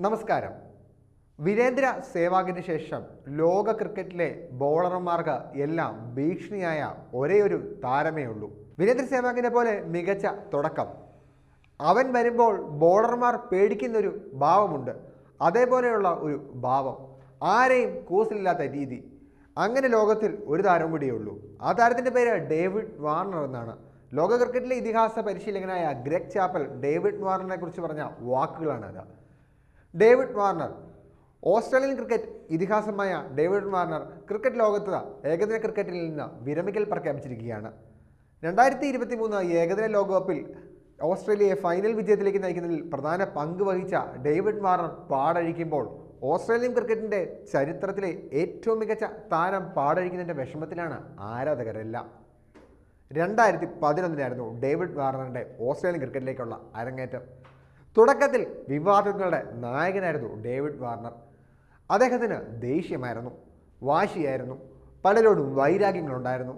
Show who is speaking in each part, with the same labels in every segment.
Speaker 1: നമസ്കാരം. വീരേന്ദ്ര സേവാഗിന് ശേഷം ലോക ക്രിക്കറ്റിലെ ബോളർമാർക്ക് എല്ലാം ഭീഷണിയായ ഒരേ ഒരു താരമേ ഉള്ളൂ. വീരേന്ദ്ര സേവാഗിനെ പോലെ മികച്ച തുടക്കം. അവൻ വരുമ്പോൾ ബോളർമാർ പേടിക്കുന്നൊരു ഭാവമുണ്ട്. അതേപോലെയുള്ള ഒരു ഭാവം. ആരെയും കൂസിലില്ലാത്ത രീതി. അങ്ങനെ ലോകത്തിൽ ഒരു താരം കൂടിയേ ഉള്ളൂ. ആ താരത്തിന്റെ പേര് ഡേവിഡ് വാർണർ എന്നാണ്. ലോക ക്രിക്കറ്റിലെ ഇതിഹാസ പരിശീലകനായ ഗ്രെഗ് ചാപ്പൽ ഡേവിഡ് വാർണറിനെ കുറിച്ച് പറഞ്ഞ വാക്കുകളാണത്. David Warner. ഓസ്ട്രേലിയൻ ക്രിക്കറ്റ് ഇതിഹാസമായ ഡേവിഡ് വാർണർ ക്രിക്കറ്റ് ലോകത്ത് ഏകദിന ക്രിക്കറ്റിൽ നിന്ന് വിരമിക്കൽ പ്രഖ്യാപിച്ചിരിക്കുകയാണ്. രണ്ടായിരത്തി ഇരുപത്തി മൂന്ന് ഏകദിന ലോകകപ്പിൽ ഓസ്ട്രേലിയയെ ഫൈനൽ വിജയത്തിലേക്ക് നയിക്കുന്നതിൽ പ്രധാന പങ്ക് വഹിച്ച ഡേവിഡ് വാർണർ പാടഴിക്കുമ്പോൾ ഓസ്ട്രേലിയൻ ക്രിക്കറ്റിന്റെ ചരിത്രത്തിലെ ഏറ്റവും മികച്ച താരം പാടഴിക്കുന്നതിന്റെ വിഷമത്തിലാണ് ആരാധകരെല്ലാം. രണ്ടായിരത്തി പതിനൊന്നിനായിരുന്നു ഡേവിഡ് വാർണറിന്റെ ഓസ്ട്രേലിയൻ ക്രിക്കറ്റിലേക്കുള്ള അരങ്ങേറ്റം. തുടക്കത്തിൽ വിവാദങ്ങളുടെ നായകനായിരുന്നു ഡേവിഡ് വാർണർ. അദ്ദേഹത്തിന് ദേഷ്യമായിരുന്നു വാശിയായിരുന്നു പലരോടും വൈരാഗ്യങ്ങളുണ്ടായിരുന്നു.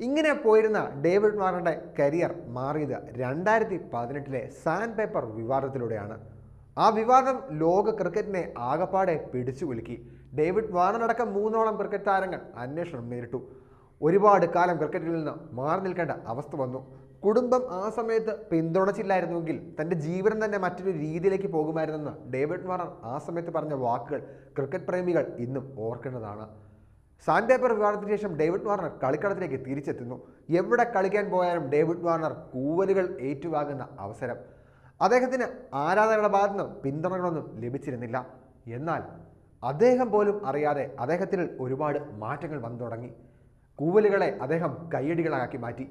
Speaker 1: ഇങ്ങനെ പോയിരുന്ന ഡേവിഡ് വാർണറുടെ കരിയർ മാറിയത് രണ്ടായിരത്തി പതിനെട്ടിലെ സാൻഡ് പേപ്പർ വിവാദത്തിലൂടെയാണ്. ആ വിവാദം ലോക ക്രിക്കറ്റിനെ ആകപ്പാടെ പിടിച്ചു കുലുക്കി. ഡേവിഡ് വാർണർ അടക്കം മൂന്നോളം ക്രിക്കറ്റ് താരങ്ങൾ അന്വേഷണം നേരിട്ടു. ഒരുപാട് കാലം ക്രിക്കറ്റിൽ നിന്ന് മാറി നിൽക്കേണ്ട അവസ്ഥ വന്നു. കുടുംബം ആ സമയത്ത് പിന്തുണച്ചില്ലായിരുന്നുവെങ്കിൽ തന്റെ ജീവനം തന്നെ മറ്റൊരു രീതിയിലേക്ക് പോകുമായിരുന്നെന്ന് ഡേവിഡ് വാർണർ ആ സമയത്ത് പറഞ്ഞ വാക്കുകൾ ക്രിക്കറ്റ് പ്രേമികൾ ഇന്നും ഓർക്കേണ്ടതാണ്. സാൻഡ് പേപ്പർ വിവാദത്തിന് ശേഷം ഡേവിഡ് വാർണർ കളിക്കളത്തിലേക്ക് തിരിച്ചെത്തുന്നു. എവിടെ കളിക്കാൻ പോയാലും ഡേവിഡ് വാർണർ കൂവലുകൾ ഏറ്റുവാങ്ങുന്ന അവസരം. അദ്ദേഹത്തിന് ആരാധകരുടെ ഭാഗത്തു നിന്നും പിന്തുണകളൊന്നും ലഭിച്ചിരുന്നില്ല. എന്നാൽ അദ്ദേഹം പോലും അറിയാതെ അദ്ദേഹത്തിൽ ഒരുപാട് മാറ്റങ്ങൾ വന്നു തുടങ്ങി. കൂവലുകളെ അദ്ദേഹം കയ്യടികളാക്കി മാറ്റി.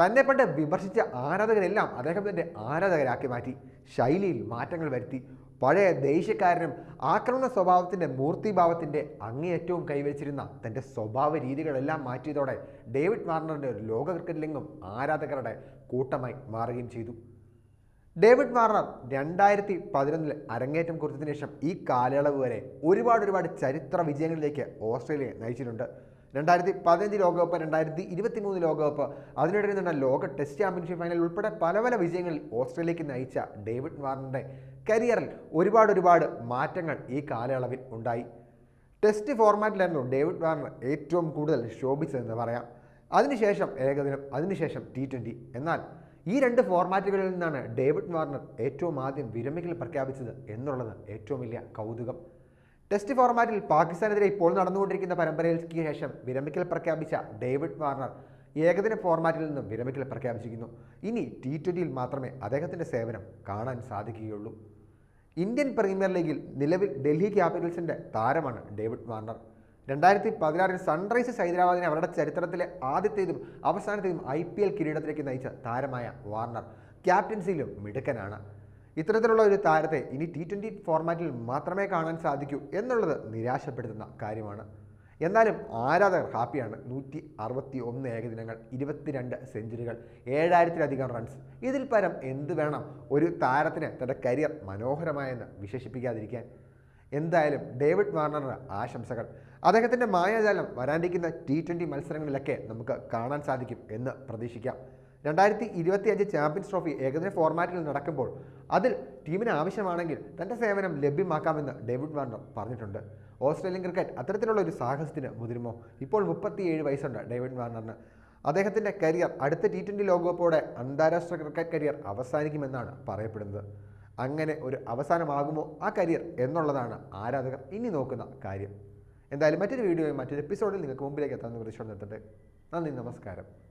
Speaker 1: തന്നെ പണ്ട് വിമർശിച്ച ആരാധകരെല്ലാം അദ്ദേഹം തന്നെ ആരാധകരാക്കി മാറ്റി. ശൈലിയിൽ മാറ്റങ്ങൾ വരുത്തി. പഴയ ദേഷ്യക്കാരനും ആക്രമണ സ്വഭാവത്തിന്റെ മൂർത്തിഭാവത്തിന്റെ അങ്ങേയറ്റവും കൈവച്ചിരുന്ന തന്റെ സ്വഭാവ രീതികളെല്ലാം മാറ്റിയതോടെ ഡേവിഡ് വാർണറിന്റെ ലോക ക്രിക്കറ്റിലെങ്ങും ആരാധകരുടെ കൂട്ടമായി മാറുകയും ചെയ്തു. ഡേവിഡ് വാർണർ രണ്ടായിരത്തി പതിനൊന്നിൽ അരങ്ങേറ്റം കുറിച്ചതിന് ശേഷം ഈ കാലയളവ് വരെ ഒരുപാട് ഒരുപാട് ചരിത്ര വിജയങ്ങളിലേക്ക് ഓസ്ട്രേലിയയെ നയിച്ചിട്ടുണ്ട്. രണ്ടായിരത്തി പതിനഞ്ച് ലോകകപ്പ് രണ്ടായിരത്തി ഇരുപത്തി മൂന്ന് ലോകകപ്പ്. അതിനിടയിൽ നിന്ന ലോക ടെസ്റ്റ് ചാമ്പ്യൻഷിപ്പ് ഫൈനൽ ഉൾപ്പെടെ പല പല വിജയങ്ങളിൽ ഓസ്ട്രേലിയക്ക് നയിച്ച ഡേവിഡ് വാർണറുടെ കരിയറിൽ ഒരുപാട് ഒരുപാട് മാറ്റങ്ങൾ ഈ കാലയളവിൽ ഉണ്ടായി. ടെസ്റ്റ് ഫോർമാറ്റിലായിരുന്നു ഡേവിഡ് വാർണർ ഏറ്റവും കൂടുതൽ ശോഭിച്ചതെന്ന് പറയാം. അതിനുശേഷം ഏകദിനം അതിനുശേഷം ടി ട്വന്റി എന്നാൽ ഈ രണ്ട് ഫോർമാറ്റുകളിൽ നിന്നാണ് ഡേവിഡ് വാർണർ ഏറ്റവും ആദ്യം വിരമിക്കൽ പ്രഖ്യാപിച്ചത് എന്നുള്ളത് ഏറ്റവും വലിയ കൗതുകം. ടെസ്റ്റ് ഫോർമാറ്റിൽ പാകിസ്ഥാനെതിരെ ഇപ്പോൾ നടന്നുകൊണ്ടിരിക്കുന്ന പരമ്പരയ്ക്ക് ശേഷം വിരമിക്കൽ പ്രഖ്യാപിച്ച ഡേവിഡ് വാർണർ ഏകദിന ഫോർമാറ്റിൽ നിന്നും വിരമിക്കൽ പ്രഖ്യാപിച്ചിരിക്കുന്നു. ഇനി ടി ട്വന്റിയിൽ മാത്രമേ അദ്ദേഹത്തിന്റെ സേവനം കാണാൻ സാധിക്കുകയുള്ളൂ. ഇന്ത്യൻ പ്രീമിയർ ലീഗിൽ നിലവിൽ ഡൽഹി ക്യാപിറ്റൽസിന്റെ താരമാണ് ഡേവിഡ് വാർണർ. രണ്ടായിരത്തി പതിനാറിൽ സൺറൈസേഴ്സ് ഹൈദരാബാദിനെ അവരുടെ ചരിത്രത്തിലെ ആദ്യത്തേതും അവസാനത്തേതും ഐ പി എൽ കിരീടത്തിലേക്ക് നയിച്ച താരമായ വാർണർ ക്യാപ്റ്റൻസിയിലും മിടുക്കനാണ്. ഇത്തരത്തിലുള്ള ഒരു താരത്തെ ഇനി ടി ട്വന്റി ഫോർമാറ്റിൽ മാത്രമേ കാണാൻ സാധിക്കൂ എന്നുള്ളത് നിരാശപ്പെടുത്തുന്ന കാര്യമാണ്. എന്നാലും ആരാധകർ ഹാപ്പിയാണ്. നൂറ്റി അറുപത്തി ഒന്ന് ഏകദിനങ്ങൾ ഇരുപത്തിരണ്ട് സെഞ്ചുറികൾ ഏഴായിരത്തിലധികം റൺസ് ഇതിൽ പരം എന്ത് വേണം ഒരു താരത്തിന് തന്റെ കരിയർ മനോഹരമായെന്ന് വിശേഷിപ്പിക്കാതിരിക്കാൻ? എന്തായാലും ഡേവിഡ് വാർണറിന് ആശംസകൾ. അദ്ദേഹത്തിന്റെ മായാജാലം വരാനിരിക്കുന്ന ടി ട്വന്റി മത്സരങ്ങളിലൊക്കെ നമുക്ക് കാണാൻ സാധിക്കും എന്ന് പ്രതീക്ഷിക്കാം. രണ്ടായിരത്തി ഇരുപത്തി അഞ്ച് ചാമ്പ്യൻസ് ട്രോഫി ഏകദിന ഫോർമാറ്റിൽ നടക്കുമ്പോൾ അതിൽ ടീമിന് ആവശ്യമാണെങ്കിൽ തന്റെ സേവനം ലഭ്യമാക്കാമെന്ന് ഡേവിഡ് വാർണർ പറഞ്ഞിട്ടുണ്ട്. ഓസ്ട്രേലിയൻ ക്രിക്കറ്റ് അത്തരത്തിലുള്ള ഒരു സാഹസത്തിന് മുതിരുമോ? ഇപ്പോൾ മുപ്പത്തിയേഴ് വയസ്സുണ്ട് ഡേവിഡ് വാർണറിന് അദ്ദേഹത്തിന്റെ കരിയർ അടുത്ത ടി ട്വന്റി ലോകകപ്പോടെ അന്താരാഷ്ട്ര ക്രിക്കറ്റ് കരിയർ അവസാനിക്കുമെന്നാണ് പറയപ്പെടുന്നത്. അങ്ങനെ ഒരു അവസാനമാകുമോ ആ കരിയർ എന്നുള്ളതാണ് ആരാധകർ ഇനി നോക്കുന്ന കാര്യം. എന്തായാലും മറ്റൊരു വീഡിയോയും മറ്റൊരു എപ്പിസോഡിൽ നിങ്ങൾക്ക് മുമ്പിലേക്ക് എത്താമെന്ന് പ്രതീക്ഷ നിർത്തട്ടെ നന്ദി നമസ്കാരം.